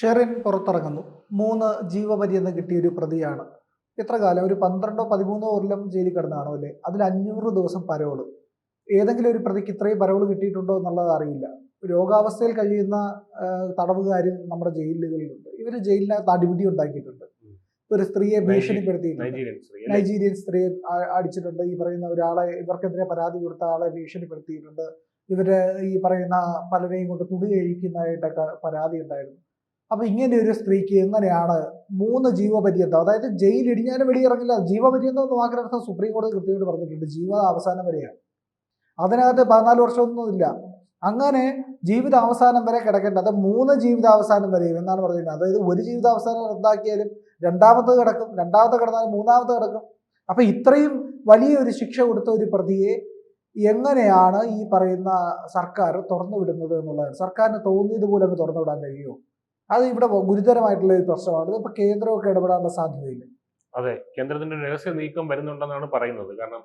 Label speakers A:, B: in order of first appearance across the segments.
A: ഷെറിൻ പുറത്തിറങ്ങുന്നു. മൂന്ന് ജീവപര്യന്തം കിട്ടിയ ഒരു പ്രതിയാണ്. എത്ര കാലം? ഒരു പന്ത്രണ്ടോ പതിമൂന്നോ കൊല്ലം ജയിലിൽ കിടന്നാണോ അല്ലേ? അതിൽ അഞ്ഞൂറ് ദിവസം പരോൾ. ഏതെങ്കിലും ഒരു പ്രതിക്ക് ഇത്രയും പരോൾ കിട്ടിയിട്ടുണ്ടോ എന്നുള്ളത് അറിയില്ല. രോഗാവസ്ഥയിൽ കഴിയുന്ന തടവുകാരും നമ്മുടെ ജയിലുകളിലുണ്ട്. ഇവർ ജയിലിനകത്ത് അടിപിടി ഉണ്ടാക്കിയിട്ടുണ്ട്. ഒരു സ്ത്രീയെ ഭീഷണിപ്പെടുത്തിയിട്ടുണ്ട്.
B: നൈജീരിയൻ
A: സ്ത്രീയെ അടിച്ചിട്ടുണ്ട്. ഈ പറയുന്ന ഒരാളെ ഇവർക്കെതിരെ പരാതി കൊടുത്ത ആളെ ഭീഷണിപ്പെടുത്തിയിട്ടുണ്ട്. ഇവർ ഈ പറയുന്ന പലരെയും കൊണ്ട് തുണി കഴിക്കുന്നതായിട്ടൊക്കെ പരാതി ഉണ്ടായിരുന്നു. അപ്പൊ ഇങ്ങനെ ഒരു സ്ത്രീക്ക് എങ്ങനെയാണ് മൂന്ന് ജീവപര്യന്തം അതായത് ജയിൽ ഇടിഞ്ഞാലും വെളിയിറങ്ങില്ല ജീവപര്യന്തം എന്ന് വാക്കിനർത്ഥം സുപ്രീം കോടതി കൃത്യമായിട്ട് പറഞ്ഞിട്ടുണ്ട് ജീവ അവസാനം വരെയാണ്. അതിനകത്ത് പതിനാല് വർഷമൊന്നുമില്ല അങ്ങനെ ജീവിത അവസാനം വരെ കിടക്കേണ്ടത് മൂന്ന് ജീവിതാവസാനം വരെയും എന്നാണ് പറയുന്നത് അതായത് ഒരു ജീവിതാവസാനം റദ്ദാക്കിയാലും രണ്ടാമത് കിടക്കും രണ്ടാമത്തെ കിടന്നാലും മൂന്നാമത്തെ കിടക്കും. അപ്പൊ ഇത്രയും വലിയൊരു ശിക്ഷ കൊടുത്ത ഒരു പ്രതിയെ എങ്ങനെയാണ് ഈ പറയുന്ന സർക്കാർ തുറന്നുവിടുന്നത് എന്നുള്ളതാണ്. സർക്കാരിന് തോന്നിയതുപോലെ അങ്ങ് തുറന്നു വിടാൻ കഴിയുമോ? അത് ഇവിടെ ഗുരുതരമായിട്ടുള്ള ഒരു പ്രശ്നമാണ്. ഇപ്പൊ കേന്ദ്രമൊക്കെ ഇടപെടാനുള്ള സാധ്യതയില്ല.
B: അതെ കേന്ദ്രത്തിന്റെ രഹസ്യ നീക്കം വരുന്നുണ്ടെന്നാണ് പറയുന്നത്. കാരണം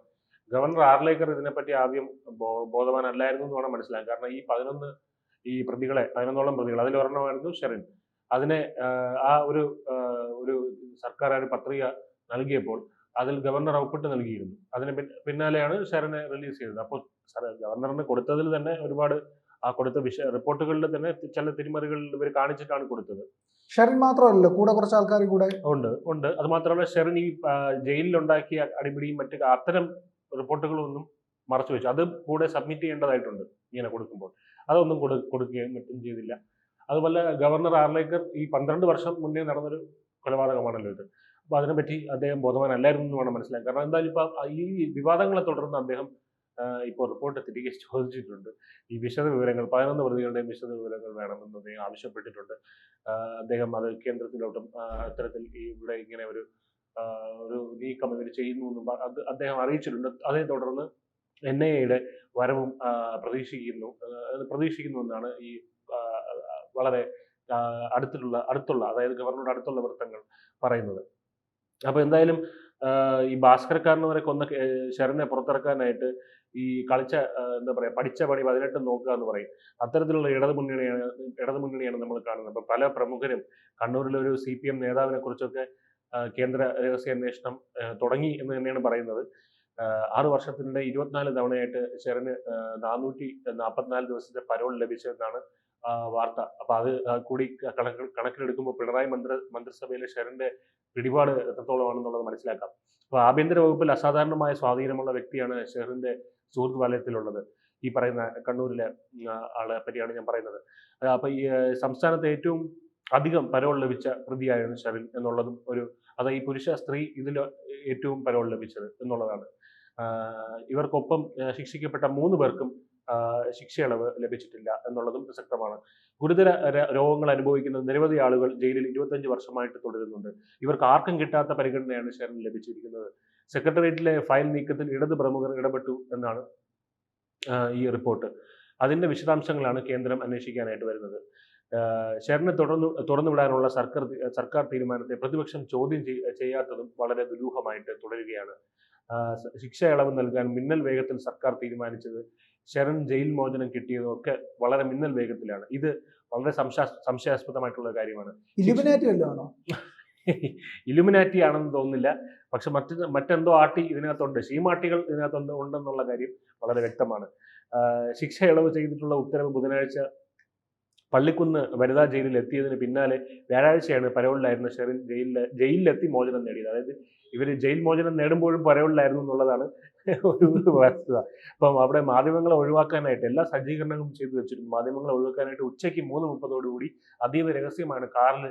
B: ഗവർണർ ആർലേക്കർ ഇതിനെപ്പറ്റി ആദ്യം ബോധവാനല്ലായിരുന്നു എന്ന് വേണം മനസ്സിലാക്കാൻ. കാരണം ഈ പതിനൊന്ന് ഈ പ്രതികളെ പതിനൊന്നോളം പ്രതികൾ അതിൽ ഒരെണ്ണമായിരുന്നു ഷെറിൻ. അതിനെ ആ ഒരു ഒരു സർക്കാർ ആ ഒരു പത്രിക നൽകിയപ്പോൾ അതിൽ ഗവർണർ ഔട്ട്പുട്ട് നൽകിയിരുന്നു. അതിന് പിന്നാലെയാണ് ഷെറിനെ റിലീസ് ചെയ്തത്. അപ്പോൾ ഗവർണറിന് കൊടുത്തതിൽ തന്നെ ഒരുപാട് ആ കൊടുത്ത വിഷ റിപ്പോർട്ടുകളിൽ തന്നെ ചില തിരിമറികൾ ഇവർ കാണിച്ചിട്ടാണ് കൊടുത്തത്.
A: ഷെറിൻ മാത്രമല്ലല്ലോ കൂടെ കുറച്ച് ആൾക്കാർ കൂടെ.
B: ഉണ്ട് ഉണ്ട്. അത് മാത്രമല്ല ഷെറിൻ ഈ ജയിലിലുണ്ടാക്കിയ അടിപിടിയും മറ്റു അത്തരം റിപ്പോർട്ടുകളൊന്നും മറച്ചു വെച്ചു അത് കൂടെ സബ്മിറ്റ് ചെയ്യേണ്ടതായിട്ടുണ്ട് ഇങ്ങനെ കൊടുക്കുമ്പോൾ. അതൊന്നും കൊടു കൊടുക്കുകയും മറ്റും ചെയ്തില്ല. അതുപോലെ ഗവർണർ ആർലേക്കർ ഈ പന്ത്രണ്ട് വർഷം മുന്നേ നടന്നൊരു കൊലപാതകമാണല്ലോ ഇത്. അപ്പോൾ അതിനെപ്പറ്റി അദ്ദേഹം ബോധവാനല്ലായിരുന്നു എന്ന് വേണം മനസ്സിലാക്കാൻ. കാരണം എന്തായാലും ഇപ്പം ഈ വിവാദങ്ങളെ തുടർന്ന് അദ്ദേഹം ഇപ്പോൾ റിപ്പോർട്ട് തിരികെ ചോദിച്ചിട്ടുണ്ട്. ഈ വിശദ വിവരങ്ങൾ പതിനൊന്ന് പ്രതികളുടെയും വിശദ വിവരങ്ങൾ വേണമെന്ന് അദ്ദേഹം ആവശ്യപ്പെട്ടിട്ടുണ്ട്. അദ്ദേഹം അത് കേന്ദ്രത്തിലോട്ടും അത്തരത്തിൽ ഇവിടെ ഇങ്ങനെ ഒരു ഒരു നീക്കം ഇവർ ചെയ്യുന്നു എന്നും അത് അദ്ദേഹം അറിയിച്ചിട്ടുണ്ട്. അതേ തുടർന്ന് എൻ ഐ എയുടെ വരവും പ്രതീക്ഷിക്കുന്നു. പ്രതീക്ഷിക്കുന്നു എന്നാണ് ഈ വളരെ അടുത്തിട്ടുള്ള അടുത്തുള്ള അടുത്തുള്ള അതായത് ഗവർണറുടെ അടുത്തുള്ള വൃത്തങ്ങൾ പറയുന്നത്. അപ്പോൾ എന്തായാലും ഈ ഭാസ്കർക്കാരനെ കൊന്ന കേ- പുറത്തിറക്കാനായിട്ട് ഈ കളിച്ച എന്താ പറയാ പഠിച്ച പണി പതിനെട്ട് നോക്കുക എന്ന് പറയും. അത്തരത്തിലുള്ള ഇടതു മുന്നണിയാണ് ഇടതു മുന്നണിയാണ് നമ്മൾ കാണുന്നത്. അപ്പൊ പല പ്രമുഖരും കണ്ണൂരിലെ ഒരു സി പി എം നേതാവിനെ കുറിച്ചൊക്കെ കേന്ദ്ര രഹസ്യ അന്വേഷണം തുടങ്ങി എന്ന് തന്നെയാണ് പറയുന്നത്. ആറു വർഷത്തിനിടെ ഇരുപത്തിനാല് തവണയായിട്ട് ഷെറിന് നാനൂറ്റി നാൽപ്പത്തിനാല് ദിവസത്തെ പരോൾ ലഭിച്ചതെന്നാണ് വാർത്ത. അപ്പൊ അത് കൂടി കണക്ക് കണക്കിലെടുക്കുമ്പോൾ പിണറായി മന്ത്രി മന്ത്രിസഭയിലെ ഷെറിന്റെ പിടിപാട് എത്രത്തോളമാണെന്നുള്ളത് മനസ്സിലാക്കാം. അപ്പൊ ആഭ്യന്തര വകുപ്പിൽ അസാധാരണമായ സ്വാധീനമുള്ള വ്യക്തിയാണ് ഷെറിന്റെ സുഹൃത്ത് വലയത്തിലുള്ളത് ഈ പറയുന്ന കണ്ണൂരിലെ ആളെ പറ്റിയാണ് ഞാൻ പറയുന്നത്. അപ്പൊ ഈ സംസ്ഥാനത്ത് ഏറ്റവും അധികം പരോൾ ലഭിച്ച പ്രതിയായിരുന്നു ഷെറിൻ എന്നുള്ളതും ഒരു അത് ഈ പുരുഷ സ്ത്രീ ഇതിൽ ഏറ്റവും പരോൾ ലഭിച്ചത് എന്നുള്ളതാണ്. ഇവർക്കൊപ്പം ശിക്ഷിക്കപ്പെട്ട മൂന്ന് പേർക്കും ശിക്ഷയിളവ് ലഭിച്ചിട്ടില്ല എന്നുള്ളതും പ്രസക്തമാണ്. ഗുരുതര രോഗങ്ങൾ അനുഭവിക്കുന്ന നിരവധി ആളുകൾ ജയിലിൽ ഇരുപത്തഞ്ച് വർഷമായിട്ട് തുടരുന്നുണ്ട്. ഇവർക്ക് ആർക്കും കിട്ടാത്ത പരിഗണനയാണ് ശരൺ ലഭിച്ചിരിക്കുന്നത്. സെക്രട്ടേറിയറ്റിലെ ഫയൽ നീക്കത്തിൽ ഇടത് പ്രമുഖർ ഇടപെട്ടു എന്നാണ് ഈ റിപ്പോർട്ട്. അതിന്റെ വിശദാംശങ്ങളാണ് കേന്ദ്രം അന്വേഷിക്കാനായിട്ട് വരുന്നത്. ശരണെ തുടർന്ന് തുറന്നു തുറന്നുവിടാനുള്ള സർക്കാർ സർക്കാർ തീരുമാനത്തെ പ്രതിപക്ഷം ചോദ്യം ചെയ്- ചെയ്യാത്തതും വളരെ ദുരൂഹമായിട്ട് തുടരുകയാണ്. ശിക്ഷ ഇളവ് നൽകാൻ മിന്നൽ വേഗത്തിൽ സർക്കാർ തീരുമാനിച്ചത് ഷെറിൻ ജയിൽ മോചനം കിട്ടിയതും ഒക്കെ വളരെ മിന്നൽ വേഗത്തിലാണ്. ഇത് വളരെ സംശയ സംശയാസ്പദമായിട്ടുള്ള കാര്യമാണ്.
A: ഇലുമിനാറ്റി
B: ആണെന്ന് തോന്നുന്നില്ല. പക്ഷെ മറ്റ് മറ്റെന്തോ ആർട്ടി ഇതിനകത്തുണ്ട്. ശീമാട്ടികൾ ഇതിനകത്തുണ്ട് ഉണ്ടെന്നുള്ള കാര്യം വളരെ വ്യക്തമാണ്. ശിക്ഷ ഇളവ് ചെയ്തിട്ടുള്ള ഉത്തരവ് ബുധനാഴ്ച പള്ളിക്കുന്ന് വനിതാ ജയിലിൽ എത്തിയതിന് പിന്നാലെ വ്യാഴാഴ്ചയാണ് പരോളിലായിരുന്ന ഷെറിൻ ജയിലിൽ ജയിലിലെത്തി മോചനം നേടിയത്. അതായത് ഇവർ ജയിൽ മോചനം നേടുമ്പോഴും പരോളിലായിരുന്നു എന്നുള്ളതാണ് ഒരു വസ്തുത അപ്പം അവിടെ മാധ്യമങ്ങളെ ഒഴിവാക്കാനായിട്ട് എല്ലാ സജ്ജീകരണങ്ങളും ചെയ്തു വെച്ചിരുന്നു മാധ്യമങ്ങളെ ഒഴിവാക്കാനായിട്ട് ഉച്ചയ്ക്ക് മൂന്ന് മുപ്പതോടുകൂടി അതീവ രഹസ്യമാണ് കാറിൽ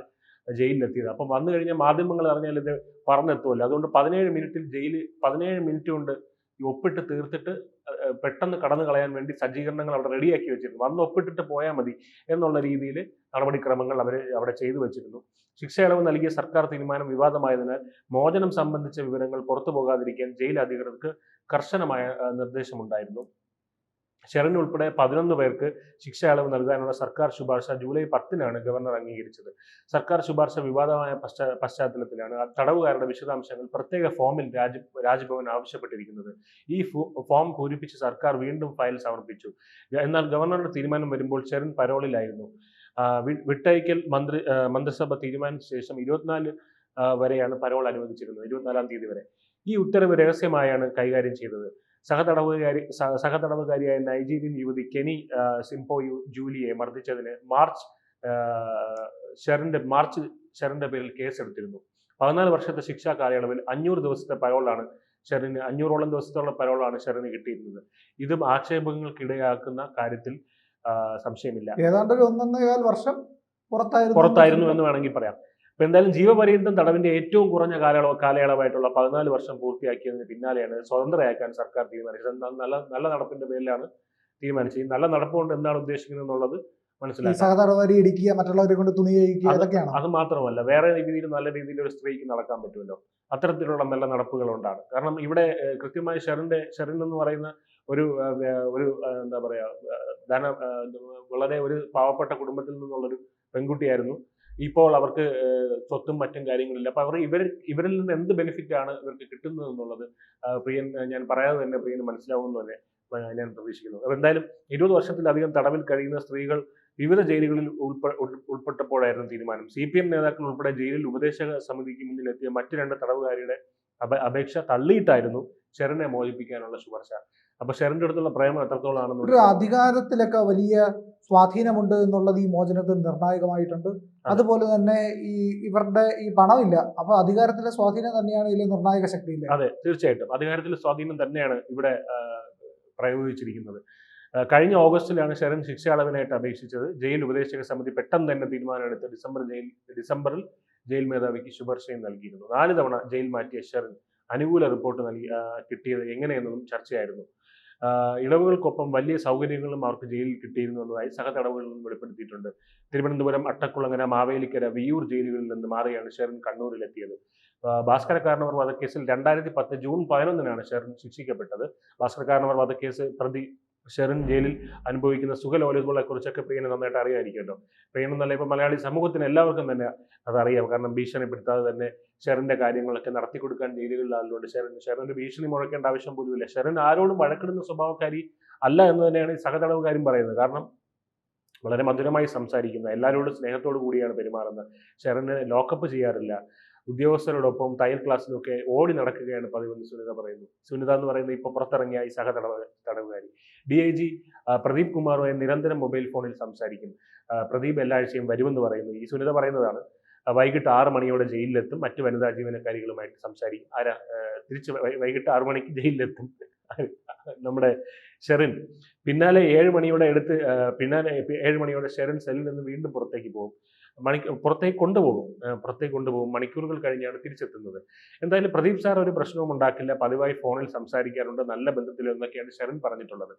B: ജയിലിലെത്തിയത്. അപ്പം വന്നു കഴിഞ്ഞാൽ മാധ്യമങ്ങൾ അറിഞ്ഞാൽ ഇത് പറഞ്ഞെത്തുമല്ലോ അതുകൊണ്ട് പതിനേഴ് മിനിറ്റിൽ ജയിൽ പതിനേഴ് മിനിറ്റ് കൊണ്ട് ഈ ഒപ്പിട്ട് തീർത്തിട്ട് പെട്ടെന്ന് കടന്നു കളയാൻ വേണ്ടി സജ്ജീകരണങ്ങൾ അവിടെ റെഡിയാക്കി വെച്ചിരുന്നു. വന്ന് ഒപ്പിട്ടിട്ട് പോയാൽ മതി എന്നുള്ള രീതിയിൽ നടപടിക്രമങ്ങൾ അവർ അവിടെ ചെയ്തു വെച്ചിരുന്നു. ശിക്ഷ ഇളവ് നൽകിയ സർക്കാർ തീരുമാനം വിവാദമായതിനാൽ മോചനം സംബന്ധിച്ച വിവരങ്ങൾ പുറത്തു പോകാതിരിക്കാൻ ജയിൽ അധികൃതർക്ക് കർശനമായ നിർദ്ദേശം നിർദ്ദേശമുണ്ടായിരുന്നു. ഷെറിൻ ഉൾപ്പെടെ പതിനൊന്ന് പേർക്ക് ശിക്ഷ നൽകാനുള്ള സർക്കാർ ശുപാർശ ജൂലൈ പത്തിനാണ് ഗവർണർ അംഗീകരിച്ചത്. സർക്കാർ ശുപാർശ വിവാദമായ പശ്ചാ പശ്ചാത്തലത്തിലാണ് തടവുകാരുടെ വിശദാംശങ്ങൾ പ്രത്യേക ഫോമിൽ രാജ് രാജ്ഭവൻ ആവശ്യപ്പെട്ടിരിക്കുന്നത്. ഈ ഫോം പൂരിപ്പിച്ച് സർക്കാർ വീണ്ടും ഫയൽ സമർപ്പിച്ചു. എന്നാൽ ഗവർണറുടെ തീരുമാനം വരുമ്പോൾ ശരൺ പരോളിലായിരുന്നു. വിട്ടയക്കൽ മന്ത്രി മന്ത്രിസഭ തീരുമാനിച്ച ശേഷം ഇരുപത്തിനാല് വരെയാണ് പരോൾ അനുവദിച്ചിരുന്നത് ഇരുപത്തിനാലാം തീയതി വരെ. ഈ ഉത്തരവ് രഹസ്യമായാണ് കൈകാര്യം ചെയ്തത്. സഹതടവുകാരി സഹ- സഹതടവുകാരിയായ നൈജീരിയൻ യുവതി കെനി സിംപോ യു- ജൂലിയെ മർദ്ദിച്ചതിന് മാർച്ച് ഷെറിന്റെ മാർച്ച് ഷെറിന്റെ പേരിൽ കേസെടുത്തിരുന്നു. പതിനാല് വർഷത്തെ ശിക്ഷാ കാലയളവിൽ അഞ്ഞൂറ് ദിവസത്തെ പരോളാണ് ഷെറിന് അഞ്ഞൂറോളം ദിവസത്തോളം പരോളാണ് ഷെറിന് കിട്ടിയിരുന്നത്. ഇതും ആക്ഷേപങ്ങൾക്കിടയാക്കുന്ന കാര്യത്തിൽ സംശയമില്ല.
A: ഏതാണ്ട് ഒരു ഒന്നൊന്നേകാൽ വർഷം പുറത്തായിരുന്നു.
B: പുറത്തായിരുന്നു എന്ന് വേണമെങ്കിൽ പറയാം. അപ്പൊ എന്തായാലും ജീവപര്യന്തം തടവിന്റെ ഏറ്റവും കുറഞ്ഞ കാലയളവ് കാലയളവായിട്ടുള്ള പതിനാല് വർഷം പൂർത്തിയാക്കിയതിന് പിന്നാലെയാണ് സ്വതന്ത്രയാക്കാൻ സർക്കാർ തീരുമാനിച്ചത്. നല്ല നല്ല നടപ്പിന്റെ പേരിലാണ് തീരുമാനിച്ചത്. ഈ നല്ല നടപ്പ് കൊണ്ട് എന്താണ് ഉദ്ദേശിക്കുന്നത് എന്നുള്ളത്
A: സഹതടവാരി ഇടിക്കുക മറ്റുള്ളവരെ കൊണ്ട് തുണി കഴിക്കുക
B: അത് അത് മാത്രമല്ല വേറെ രീതിയിൽ നല്ല രീതിയിൽ ഒരു സ്ത്രീക്ക് നടക്കാൻ പറ്റുമല്ലോ. അത്തരത്തിലുള്ള നല്ല നടപ്പുകൾ ഉണ്ടാണ് കാരണം ഇവിടെ കൃത്യമായി ഷെറിന്റെ ഷെറിൻ എന്ന് പറയുന്ന ഒരു ഒരു എന്താ പറയാ ധന വളരെ ഒരു പാവപ്പെട്ട കുടുംബത്തിൽ നിന്നുള്ളൊരു പെൺകുട്ടിയായിരുന്നു. ഇപ്പോൾ അവർക്ക് സ്വത്തും മറ്റും കാര്യങ്ങളില്ല. അപ്പൊ അവർ ഇവർ ഇവരിൽ നിന്ന് എന്ത് ബെനിഫിറ്റ് ആണ് ഇവർക്ക് കിട്ടുന്നത് എന്നുള്ളത് പ്രിയൻ ഞാൻ പറയാതെ തന്നെ പ്രിയന് മനസ്സിലാവുമെന്ന് തന്നെ ഞാൻ പ്രതീക്ഷിക്കുന്നു. അപ്പൊ എന്തായാലും ഇരുപത് വർഷത്തിലധികം തടവിൽ കഴിയുന്ന സ്ത്രീകൾ വിവിധ ജയിലുകളിൽ ഉൾപ്പെ- ഉൾപ്പെട്ടപ്പോഴായിരുന്നു തീരുമാനം. സി പി എം നേതാക്കൾ ഉൾപ്പെടെ ജയിലിൽ ഉപദേശക സമിതിക്ക് മുന്നിലെത്തിയ മറ്റു രണ്ട് തടവുകാരിയുടെ അപേക്ഷ തള്ളിയിട്ടായിരുന്നു ഷെറിനെ മോചിപ്പിക്കാനുള്ള ശുപാർശ. അപ്പൊ ഷെറിന്റെ അടുത്തുള്ള പ്രേമം എത്രത്തോളാണെന്ന്
A: ഒരു അധികാരത്തിലൊക്കെ വലിയ സ്വാധീനമുണ്ട് എന്നുള്ളത് ഈ മോചനത്തിൽ നിർണായകമായിട്ടുണ്ട്. അതുപോലെ തന്നെ ഈ ഇവരുടെ ഈ പണമില്ല. അപ്പൊ അധികാരത്തിലെ സ്വാധീനം തന്നെയാണ് ഇതിൽ നിർണായക ശക്തി
B: അതെ തീർച്ചയായിട്ടും. അധികാരത്തിലെ സ്വാധീനം തന്നെയാണ് ഇവിടെ പ്രയോഗിച്ചിരിക്കുന്നത്. കഴിഞ്ഞ ഓഗസ്റ്റിലാണ് ശരൺ ശിക്ഷ അളവിനായിട്ട് അപേക്ഷിച്ചത്. ജയിൽ ഉപദേശക സമിതി പെട്ടെന്ന് തന്നെ തീരുമാനമെടുത്ത് ഡിസംബർ ജയിൽ ഡിസംബറിൽ ജയിൽ മേധാവിക്ക് ശുപാർശയും നൽകിയിരുന്നു. നാല് തവണ ജയിൽ മാറ്റിയ ഷെറിൻ അനുകൂല റിപ്പോർട്ട് നൽകി കിട്ടിയത് എങ്ങനെയെന്നതും ചർച്ചയായിരുന്നു. ഇടവുകൾക്കൊപ്പം വലിയ സൗകര്യങ്ങളും അവർക്ക് ജയിലിൽ കിട്ടിയിരുന്നു എന്നതായി സഹതടവുകളിൽ നിന്നും വെളിപ്പെടുത്തിയിട്ടുണ്ട്. തിരുവനന്തപുരം അട്ടക്കുളങ്ങര മാവേലിക്കര വിയൂർ ജയിലുകളിൽ നിന്ന് മാറിയാണ് ഷെറിൻ കണ്ണൂരിലെത്തിയത്. ഭാസ്കരക്കാരനവർ ഭാസ്കര കാരണവർ വധക്കേസിൽ രണ്ടായിരത്തി പത്ത് ജൂൺ പതിനൊന്നിനാണ് ഷെറിൻ ശിക്ഷിക്കപ്പെട്ടത്. ഭാസ്കര കാരണവർ വധക്കേസ് പ്രതി ഷെറിൻ ജയിലിൽ അനുഭവിക്കുന്ന സുഖലോലുകളെ കുറിച്ചൊക്കെ പ്രിയന് നന്നായിട്ട് അറിയാമായിരിക്കുമല്ലോ പ്രിയൻ എന്നല്ല ഇപ്പൊ മലയാളി സമൂഹത്തിന് എല്ലാവർക്കും തന്നെ അതറിയാം കാരണം ഭീഷണിപ്പെടുത്താതെ തന്നെ ഷെറിന്റെ കാര്യങ്ങളൊക്കെ നടത്തി കൊടുക്കാൻ ജയിലുകളിലായതുകൊണ്ട് ഷെറിൻ ഷെറിന് ഭീഷണി മുഴക്കേണ്ട ആവശ്യം പോലുമില്ല. ഷെറിൻ ആരോടും വഴക്കിടുന്ന സ്വഭാവക്കാരി അല്ല എന്ന് തന്നെയാണ് ഈ സഹതടവുകാരും പറയുന്നത്. കാരണം വളരെ മധുരമായി സംസാരിക്കുന്ന എല്ലാവരോടും സ്നേഹത്തോടു കൂടിയാണ് പെരുമാറുന്നത്. ഷെറിന് ലോക്കപ്പ് ചെയ്യാറില്ല. ഉദ്യോഗസ്ഥരോടൊപ്പം തയ്യൽ ക്ലാസ്സിലൊക്കെ ഓടി നടക്കുകയാണ് പതിവെന്ന് സുനിത പറയുന്നു. സുനിത എന്ന് പറയുന്നത് ഇപ്പോൾ പുറത്തിറങ്ങിയ ഈ സഹതടവ തടവുകാരി. ഡി ഐ ജി പ്രദീപ് കുമാറുമായി നിരന്തരം മൊബൈൽ ഫോണിൽ സംസാരിക്കും പ്രദീപ് എല്ലാ ആഴ്ചയും വരുമെന്ന് പറയുന്നു. ഈ സുനിത പറയുന്നതാണ് വൈകിട്ട് ആറ് മണിയോടെ ജയിലിലെത്തും മറ്റ് വനിതാ ജീവനക്കാരികളുമായിട്ട് സംസാരിക്കും. ആരാ തിരിച്ച് വൈകിട്ട് ആറു മണിക്ക് ജയിലിലെത്തും. നമ്മുടെ ഷെറിൻ. പിന്നാലെ ഏഴ് മണിയോടെ എടുത്ത് പിന്നാലെ ഏഴ് മണിയോടെ ഷെറിൻ സെല്ലിൽ നിന്ന് വീണ്ടും പുറത്തേക്ക് പോകും. മണി പുറത്തേക്ക് കൊണ്ടുപോകും. പുറത്തേക്ക് കൊണ്ടുപോകും. മണിക്കൂറുകൾ കഴിഞ്ഞാണ് തിരിച്ചെത്തുന്നത്. എന്തായാലും പ്രദീപ് സാർ ഒരു പ്രശ്നവും ഉണ്ടാക്കില്ല. പതിവായി ഫോണിൽ സംസാരിക്കാറുണ്ട്. നല്ല ബന്ധത്തിൽ എന്നൊക്കെയാണ് ശരൺ പറഞ്ഞിട്ടുള്ളത്.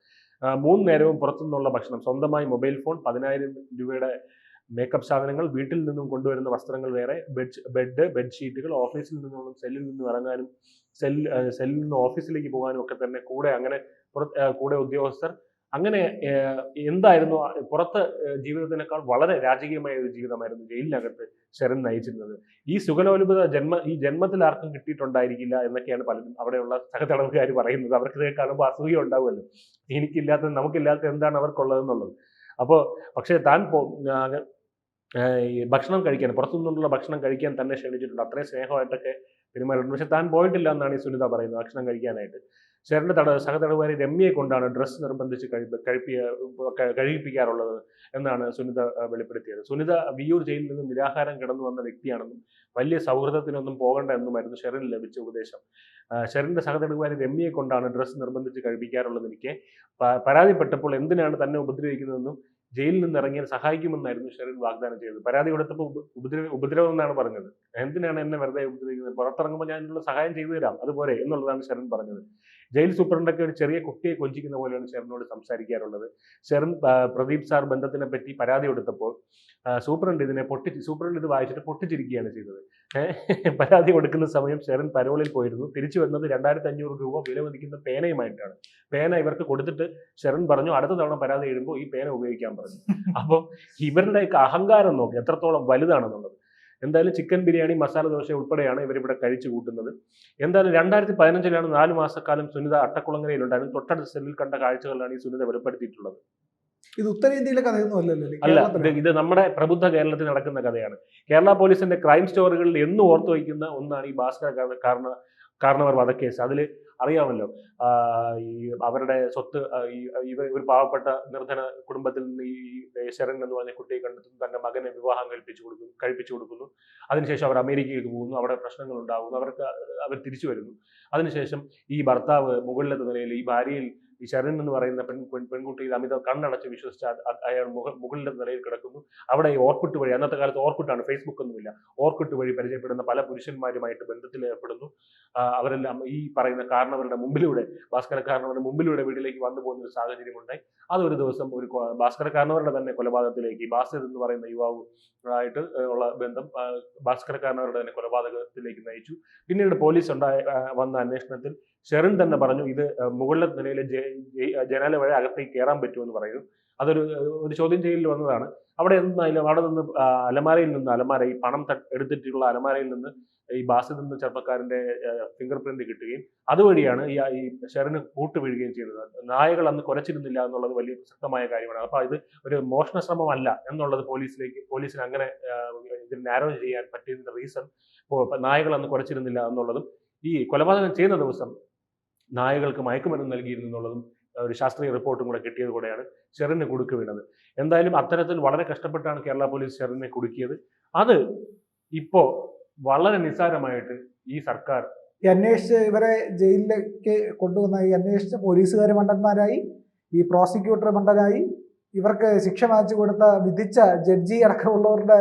B: മൂന്ന് നേരവും പുറത്തുനിന്നുള്ള ഭക്ഷണം. സ്വന്തമായി മൊബൈൽ ഫോൺ പതിനായിരം രൂപയുടെ മേക്കപ്പ് സാധനങ്ങൾ വീട്ടിൽ നിന്നും കൊണ്ടുവരുന്ന വസ്ത്രങ്ങൾ വേറെ ബെഡ് ബെഡ് ബെഡ്ഷീറ്റുകൾ ഓഫീസിൽ നിന്നുള്ള സെല്ലിൽ നിന്നും ഇറങ്ങാനും സെൽ സെല്ലിൽ നിന്ന് ഓഫീസിലേക്ക് പോകാനും ഒക്കെ തന്നെ കൂടെ അങ്ങനെ കൂടെ ഉദ്യോഗസ്ഥർ അങ്ങനെ എന്തായിരുന്നു പുറത്ത് ജീവിതത്തിനേക്കാൾ വളരെ രാജകീയമായ ഒരു ജീവിതമായിരുന്നു ജയിലിനകത്ത് ശരൺ നയിച്ചിരുന്നത്. ഈ സുഖലോലുപത ജന്മ ഈ ജന്മത്തിൽ ആർക്കും കിട്ടിയിട്ടുണ്ടായിരിക്കില്ല എന്നൊക്കെയാണ് പലരും അവിടെയുള്ള സഹതടവുകാർ പറയുന്നത്. അവർക്ക് ഇതൊക്കെ കാണുമ്പോൾ അസൂയ ഉണ്ടാവുമല്ലോ. എനിക്കില്ലാത്ത നമുക്കില്ലാത്ത എന്താണ് അവർക്കുള്ളതെന്നുള്ളത്. അപ്പോൾ പക്ഷേ താൻ ഭക്ഷണം കഴിക്കാൻ പുറത്തുനിന്നുള്ള ഭക്ഷണം കഴിക്കാൻ തന്നെ ക്ഷണിച്ചിട്ടുണ്ട്. അത്രയും സ്നേഹമായിട്ടൊക്കെ പെരുമാറിയിട്ടുണ്ട്. പക്ഷെ താൻ പോയിട്ടില്ല എന്നാണ് ഈ സുനിത പറയുന്നത് ഭക്ഷണം കഴിക്കാനായിട്ട്. ചേട്ടന്റെ തട സഹതടവുകാരി രമ്യയെ കൊണ്ടാണ് ഡ്രസ്സ് നിർബന്ധിച്ച് കഴിപ്പ് കഴിപ്പിയ കഴിപ്പിക്കാറുള്ളത് എന്നാണ് സുനിത വെളിപ്പെടുത്തിയത്. സുനിത വിയൂർ ജയിലിൽ നിന്ന് നിരാഹാരം കിടന്നു വന്ന വ്യക്തിയാണെന്നും വലിയ സൗഹൃദത്തിനൊന്നും പോകണ്ട എന്നുമായിരുന്നു ഷെറിന് ലഭിച്ച ഉപദേശം. ഷെറിന്റെ സഹതടവുകാരി രമ്യയെ കൊണ്ടാണ് ഡ്രസ്സ് നിർബന്ധിച്ച് കഴിപ്പിക്കാറുള്ളത് എനിക്ക് പ- പരാതിപ്പെട്ടപ്പോൾ എന്തിനാണ് തന്നെ ഉപദ്രവിക്കുന്നതെന്നും ജയിലിൽ നിന്ന് ഇറങ്ങിയാൽ സഹായിക്കുമെന്നായിരുന്നു ഷെറിൻ വാഗ്ദാനം ചെയ്തത്. പരാതി കൊടുത്തപ്പോൾ ഉപ- ഉപദ്രവ ഉപദ്രവം എന്നാണ് പറഞ്ഞത്. എന്തിനാണ് എന്നെ വെറുതെ ഉപദ്രവിക്കുന്നത്? പുറത്തിറങ്ങുമ്പോൾ ഞാൻ ഇതിനുള്ള സഹായം ചെയ്തു തരാം. അതുപോലെ എന്നുള്ളതാണ് ഷെറിൻ പറഞ്ഞത്. ജയിൽ സൂപ്രണ്ടൊക്കെ ഒരു ചെറിയ കുട്ടിയെ കൊഞ്ചിക്കുന്ന പോലെയാണ് ഷെറിനോട് സംസാരിക്കാറുള്ളത്. ഷെറിൻ പ്രദീപ് സാർ ബന്ധത്തിനെ പറ്റി പരാതി കൊടുത്തപ്പോൾ സൂപ്രണ്ട് ഇതിനെ പൊട്ടി സൂപ്രണ്ട് ഇത് വായിച്ചിട്ട് പൊട്ടിച്ചിരിക്കുകയാണ് ചെയ്തത്. പരാതി കൊടുക്കുന്ന സമയം ഷെറിൻ പരോളിൽ പോയിരുന്നു. തിരിച്ചു വരുന്നത് രണ്ടായിരത്തി അഞ്ഞൂറ് രൂപ വില മതിക്കുന്ന പേനയുമായിട്ടാണ്. പേന ഇവർക്ക് കൊടുത്തിട്ട് ഷെറിൻ പറഞ്ഞു അടുത്ത തവണ പരാതി എഴുതുമ്പോൾ ഈ പേന ഉപയോഗിക്കാൻ പറഞ്ഞു. അപ്പോൾ ഇവരുടെയൊക്കെ അഹങ്കാരം നോക്കി എത്രത്തോളം വലുതാണെന്നുള്ളത്. എന്തായാലും ചിക്കൻ ബിരിയാണി മസാല ദോശ ഉൾപ്പെടെയാണ് ഇവരിവിടെ കഴിച്ചു കൂട്ടുന്നത്. എന്തായാലും രണ്ടായിരത്തി പതിനഞ്ചിലാണ് നാല് മാസക്കാലം സുനിത അട്ടക്കുളങ്ങരയിലുണ്ടായിരുന്നു തൊട്ടടുത്ത സെല്ലിൽ കണ്ട കാഴ്ചകളാണ് ഈ സുനിത വെളിപ്പെടുത്തിയിട്ടുള്ളത്.
A: ഇത് ഉത്തരേന്ത്യയിലെ കഥയൊന്നും അല്ലല്ലോ
B: അല്ല? ഇത് ഇത് നമ്മുടെ പ്രബുദ്ധ കേരളത്തിൽ നടക്കുന്ന കഥയാണ്. കേരള പോലീസിന്റെ ക്രൈം സ്റ്റോറികളിൽ എന്നും ഓർത്തു വയ്ക്കുന്ന ഒന്നാണ് ഈ ഭാസ്കര കാരണ കാരണവർ വധക്കേസ്. അതിൽ അറിയാമല്ലോ. ഈ അവരുടെ സ്വത്ത് ഇവർ ഈ ഇവ ഒരു പാവപ്പെട്ട നിർധന കുടുംബത്തിൽ നിന്ന് ഈ ശരൺ എന്ന് പറഞ്ഞ കുട്ടിയെ കണ്ടെത്തുന്നു. തന്റെ മകനെ വിവാഹം കഴിപ്പിച്ചു കൊടുക്കുന്നു കഴിപ്പിച്ചു കൊടുക്കുന്നു. അതിനുശേഷം അവർ അമേരിക്കയിലേക്ക് പോകുന്നു. അവിടെ പ്രശ്നങ്ങൾ ഉണ്ടാകുന്നു. അവർക്ക് അവർ തിരിച്ചു വരുന്നു. അതിനുശേഷം ഈ ഭർത്താവ് മുകളിലത്തെ നിലയിൽ ഈ ഭാര്യയിൽ ഈ ശരൺ എന്ന് പറയുന്ന പെൺ പെൺ- പെൺകുട്ടിയിൽ അമിത കണ്ണടച്ച് വിശ്വസിച്ച് അയാൾ മുകളിലെ നിലയിൽ കിടക്കുന്നു. അവിടെ ഈ ഓർക്കുട്ട് വഴി അന്നത്തെ കാലത്ത് ഓർക്കുട്ടാണ് ഫേസ്ബുക്ക് ഒന്നുമില്ല. ഓർക്കുട്ട് വഴി പരിചയപ്പെടുന്ന പല പുരുഷന്മാരുമായിട്ട് ബന്ധത്തിൽ ഏർപ്പെടുന്നു അവരെല്ലാം ഈ പറയുന്ന കാരണവരുടെ മുമ്പിലൂടെ ഭാസ്കര കാരണവരുടെ മുമ്പിലൂടെ വീട്ടിലേക്ക് വന്നു പോകുന്ന ഒരു സാഹചര്യമുണ്ടായി. അതൊരു ദിവസം ഒരു ഭാസ്കര കാരണവരുടെ തന്നെ കൊലപാതകത്തിലേക്ക് ഭാസ്കർ എന്ന് പറയുന്ന യുവാവ് ആയിട്ട് ഉള്ള ബന്ധം ഭാസ്കര കാരണവരുടെ തന്നെ കൊലപാതകത്തിലേക്ക് നയിച്ചു. പിന്നീട് പോലീസ് ഉണ്ടായ വന്ന അന്വേഷണത്തിൽ ഷെറിൻ തന്നെ പറഞ്ഞു ഇത് മുകളിലെ നിലയിലെ ജനാല വഴി അകത്തേക്ക് കയറാൻ പറ്റുമെന്ന് പറയുന്നു. അതൊരു ഒരു ചോദ്യം ചെയ്യലിൽ വന്നതാണ്. അവിടെ എന്തായാലും അവിടെ നിന്ന് അലമാരയിൽ നിന്ന് അലമാര ഈ പണം എടുത്തിട്ടുള്ള അലമാരയിൽ നിന്ന് ഈ ബാസിൽ നിന്ന് ചെറുപ്പക്കാരന്റെ ഫിംഗർ പ്രിന്റ് കിട്ടുകയും അതുവഴിയാണ് ഈ ഈ ഷെറിന് കൂട്ട് വീഴുകയും ചെയ്തത്. നായകൾ അന്ന് കുരച്ചിരുന്നില്ല എന്നുള്ളത് വലിയ പ്രസക്തമായ കാര്യമാണ്. അപ്പൊ ഇത് ഒരു മോഷണ ശ്രമമല്ല എന്നുള്ളത് പോലീസിലേക്ക് പോലീസിന് അങ്ങനെ നാരോ ചെയ്യാൻ പറ്റിയതിന്റെ റീസൺ നായകൾ അന്ന് കുരച്ചിരുന്നില്ല എന്നുള്ളതും ഈ കൊലപാതകം ചെയ്യുന്ന ദിവസം നായകൾക്ക് മയക്കുമരുന്ന് നൽകിയിരുന്നു എന്നുള്ളതും ഒരു ശാസ്ത്രീയ റിപ്പോർട്ടും കൂടെ കിട്ടിയത് കൂടെയാണ് ചെറിനെ കുടുക്ക് വീണത്. എന്തായാലും അത്തരത്തിൽ വളരെ കഷ്ടപ്പെട്ടാണ് കേരള പോലീസ് ചെറിനെ കുടുക്കിയത്. അത് ഇപ്പോ വളരെ നിസ്സാരമായിട്ട് ഈ സർക്കാർ
A: ഈ അന്വേഷിച്ച് ഇവരെ ജയിലിലേക്ക് കൊണ്ടുവന്ന ഈ അന്വേഷിച്ച പോലീസുകാർ മണ്ടന്മാരായി ഈ പ്രോസിക്യൂട്ടർ മണ്ടനായി ഇവർക്ക് ശിക്ഷ വാങ്ങിച്ചു കൊടുത്ത വിധിച്ച ജഡ്ജി അടക്കമുള്ളവരുടെ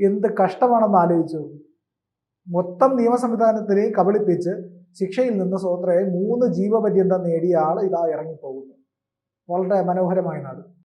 A: എന്ത് കഷ്ടമാണെന്ന് ആലോചിച്ചു മൊത്തം നിയമ സംവിധാനത്തിനെയും കബളിപ്പിച്ച് ശിക്ഷയിൽ നിന്ന് സ്വതന്ത്രയായി മൂന്ന് ജീവപര്യന്തം നേടിയ ആൾ ഇതാ ഇറങ്ങിപ്പോകുന്നു. വളരെ മനോഹരമായ നാട്.